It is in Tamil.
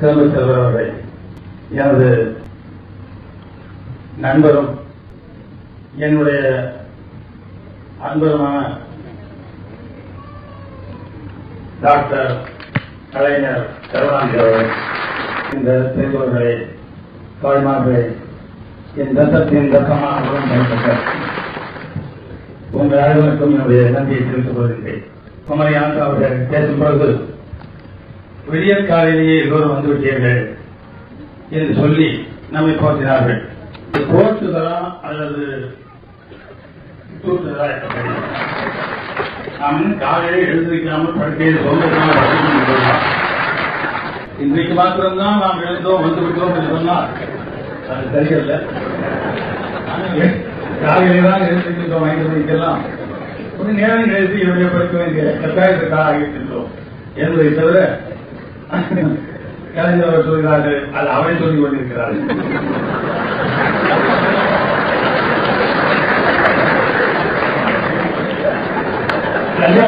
சிறந்த செல்வர் அவர்கள். எனது நண்பரும் என்னுடைய அன்பருமான டாக்டர் கலைஞர் கருணாநிதி அவர்கள். இந்த பெரியவர்களை தாய்மார்களை என் தத்தத்தின் தத்தமாக பயன்பட்ட உங்கள் அனைவருக்கும் என்னுடைய நன்றியை தெரிவித்துக் கொள்கின்றேன். குமரி ஆனந்த் அவர்கள் பேசும் பொழுது விடியற் காலையிலேயே எல்லோரும் வந்து விட்டீர்கள் என்று சொல்லி நம்மை போற்றினார்கள். போற்றுதலா அல்லது தூற்றுதலா என்று நாம் காலையிலே எழுந்திருக்காமல் படுக்கையில் சொந்தமாக இன்றைக்கு மாத்திரம்தான் நாம் எழுந்தோம் வந்து விட்டோம் என்று சொன்னால் அது தெரியல காலையிலே தான் எழுந்திருக்கின்றோம் ஐந்து மணிக்கெல்லாம். ஒரு நேரம் எழுதி இவருடைய படுக்க வேண்டிய கட்டாயத்துக்காக ஆகியிருக்கின்றோம் என்பதை தவிர கலைஞர் அவர் சொல்கிறார்கள் அது அவரை சொல்லிக் கொண்டிருக்கிறார்கள்.